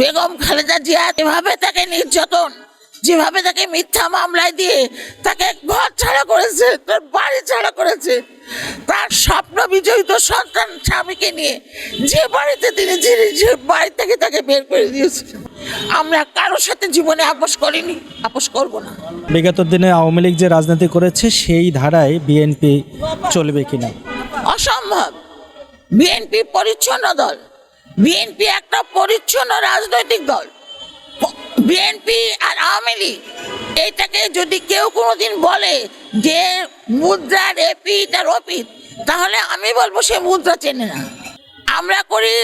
বেগম খালেদা জিয়া যেভাবে তাকে নির্যাতন যেভাবে তাকে মিথ্যা মামলায় দিয়ে তাকে ঘর ছাড়া করেছে তার বাড়ি ছাড়া করেছে তার স্বপ্ন বিজয়িত সন্তান স্বামীকে নিয়ে যে বাড়িতে তিনি যে বাড়ি থেকে তাকে বের করে দিয়েছে আমরা কারোর সাথে জীবনে আপোষ করিনি আপোষ করব না। বিগত দিনে আওয়ামী লীগ যে রাজনীতি করেছে সেই ধারায় বিএনপি চলবে কিনা? অসম্ভব। বিএনপি পরিচ্ছন্ন দল। বিএনপি একটা পরিচ্ছন্ন রাজনৈতিক দল। বিএনপি আর আওয়ামী লীগ, এইটাকে যদি কেউ কোনোদিন বলে যে মুদ্রা রেপিট আর অপিট তাহলে আমি বলব সে মুদ্রা চেনে না। আমরা করি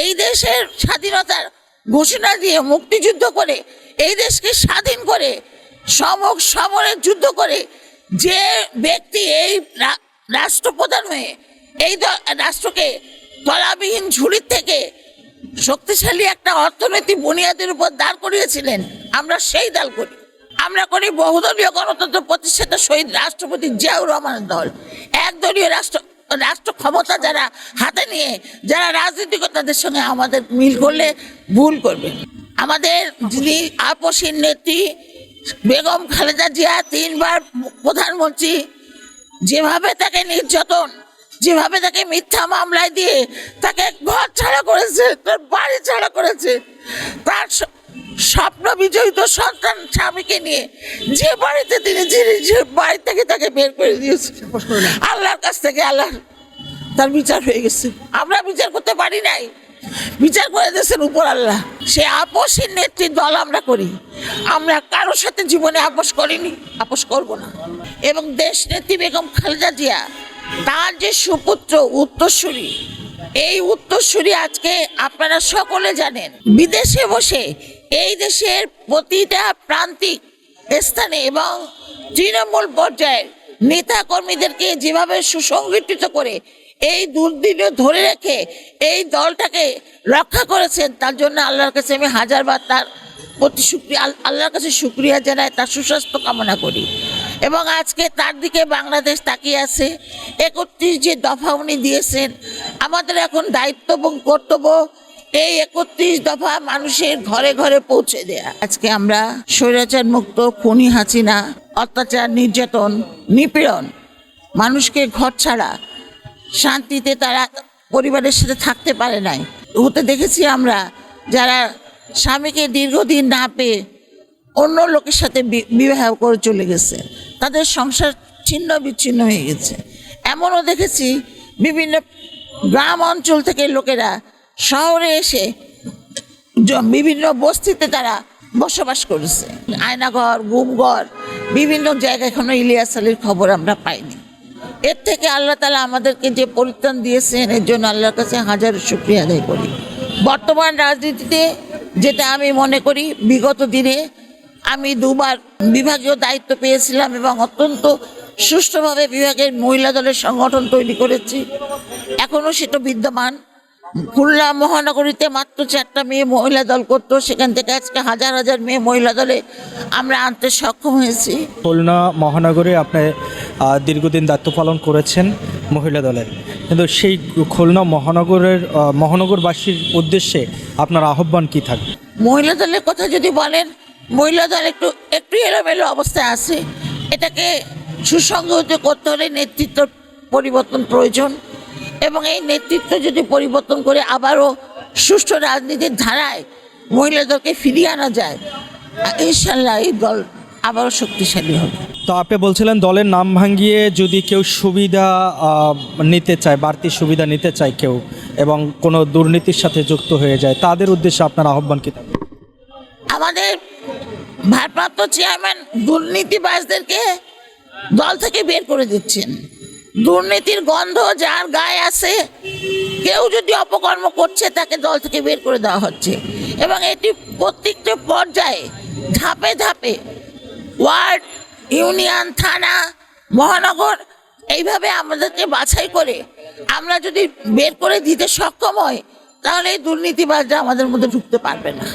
এই দেশের স্বাধীনতার ঘোষণা দিয়ে মুক্তিযুদ্ধ করে, এই দেশকে স্বাধীন করে, সমক সমরের যুদ্ধ করে, যে ব্যক্তি এই রাষ্ট্রপ্রধান হয়ে, এই রাষ্ট্রকে তলাবিহীন ঝুড়ির থেকে শক্তিশালী একটা অর্থনৈতিক বুনিয়াদের উপর দাঁড় করিয়েছিলেন, আমরা সেই দল করি। আমরা করি বহুদলীয় গণতন্ত্র প্রতিষ্ঠাতা শহীদ রাষ্ট্রপতি জিয়াউর রহমানের দল। একদলীয় রাষ্ট্র রাষ্ট্র ক্ষমতা যারা হাতে নিয়ে, যারা রাজনীতিক তাদের সঙ্গে আমাদের মিল করলে ভুল করবে আমাদের যিনি আপসীর নেত্রী, বেগম খালেদা জিয়া, তিনবার প্রধানমন্ত্রী, যেভাবে তাকে নির্যাতন যেভাবে তাকে মিথ্যা মামলায় দিয়ে তাকে ঘর ছাড়া করেছে তার বাড়ি ছাড়া করেছে তার স্বপ্ন বিজয়িত সন্তান স্বামীকে নিয়ে যে বাড়িতে তিনি যে বাড়ি থেকে তাকে বের করে দিয়েছে। আল্লাহর কাছ থেকে আল্লাহ তার বিচার হয়ে গেছে। আমরা বিচার করতে পারি নাই। বিচার করে দিয়েছেন উপর আল্লাহ। সে আপোষের নেত্রী দল আমরা করি। আমরা কারোর সাথে জীবনে আপোষ করিনি আপোষ করব না। এবং দেশ নেত্রী বেগম খালেদা জিয়া তার যে সুপুত্র উত্তরসূরি, এই উত্তরসূরি আজকে আপনারা সকলে জানেন, বিদেশে বসে এই দেশের প্রতিটা প্রান্তিক স্থানে এবং তৃণমূল পর্যায়ের নেতা কর্মীদেরকে যেভাবে সুসংগঠিত করে এই দুর্দিনে ধরে রেখে এই দলটাকে রক্ষা করেছেন, তার জন্য আল্লাহর কাছে আমি হাজারবার তার প্রতি শুক্রিয়া, আল্লাহর কাছে শুক্রিয়া জানাই, তার সুস্বাস্থ্য কামনা করি। এবং আজকে তার দিকে বাংলাদেশ তাকিয়ে আছে। একত্রিশ যে দফা উনি দিয়েছেন, আমাদের এখন দায়িত্ব এবং কর্তব্য এই একত্রিশ দফা মানুষের ঘরে ঘরে পৌঁছে দেয়া। আজকে আমরা স্বৈরাচার মুক্ত খুনি হাসিনা, অত্যাচার নির্যাতন, নিপীড়ন, মানুষকে ঘর ছাড়া, শান্তিতে তারা পরিবারের সাথে থাকতে পারে নাই। হতে দেখেছি আমরা যারা স্বামীকে দীর্ঘদিন না পেয়ে অন্য লোকের সাথে বিবাহ করে চলে গেছে। তাদের সংসার ছিন্ন বিচ্ছিন্ন হয়ে গেছে। এমনও দেখেছি বিভিন্ন গ্রাম অঞ্চল থেকে লোকেরা শহরে এসে বিভিন্ন বস্তিতে তারা বসবাস করেছে। আয়নাঘর, গুমঘর, বিভিন্ন জায়গায় এখনও ইলিয়াস আলীর খবর আমরা পাইনি। এর থেকে আল্লাহ তালা আমাদেরকে যে পরিত্রাণ দিয়েছেন, এর জন্য আল্লাহর কাছে হাজার শুক্রিয়া আদায় করি। বর্তমান রাজনীতিতে যেটা আমি মনে করি, বিগত দিনে আমি দুবার বিভাগীয় দায়িত্ব পেয়েছিলাম এবং অত্যন্ত সুষ্ঠুভাবে বিভাগের মহিলা দলের সংগঠন তৈরি করেছি। এখনও সেটা বিদ্যমান। খুলনা মহানগরীতে মাত্র চারটা মেয়ে মহিলা দল করতো। সেখান থেকে আজকে হাজার হাজার মেয়ে মহিলা দলে আমরা আনতে সক্ষম হয়েছি। খুলনা মহানগরে আপনি দীর্ঘদিন দায়িত্ব পালন করেছেন মহিলা দলের। কিন্তু সেই খুলনা মহানগরের মহানগরবাসীর উদ্দেশ্যে আপনার আহ্বান কি থাকবে? মহিলা দলের কথা যদি বলেন মহিলা দল একটু একটু এলোমেলো অবস্থায় আছে। এটাকে সুসংগত করতে হলে নেতৃত্ব পরিবর্তন প্রয়োজন। এবং এই নেতৃত্ব যদি পরিবর্তন করে আবারও সুষ্ঠু রাজনীতির ধারায় মহিলা দলকে ফিরিয়ে আনা যায় ইনশাল্লাহ এই দল আবারও শক্তিশালী হবে। তো আপনি বলছিলেন দলের নাম ভাঙিয়ে যদি কেউ সুবিধা নিতে চায় বাড়তি সুবিধা নিতে চায় কেউ এবং কোনো দুর্নীতির সাথে যুক্ত হয়ে যায় তাদের উদ্দেশ্যে আপনার আহ্বান কি? আমাদের ভারপ্রাপ্ত চেয়ারম্যান দুর্নীতিবাজদেরকে দল থেকে বের করে দিচ্ছেন। দুর্নীতির গন্ধ যার গায়ে আছে, কেউ যদি অপকর্ম করছে, তাকে দল থেকে বের করে দেওয়া হচ্ছে। এবং এটি প্রত্যেকটা পর্যায়ে ধাপে ধাপে ওয়ার্ড, ইউনিয়ন, থানা, মহানগর, এইভাবে আমাদেরকে বাছাই করে আমরা যদি বের করে দিতে সক্ষম হয় তাহলে এই দুর্নীতিবাজরা আমাদের মধ্যে ঢুকতে পারবে না।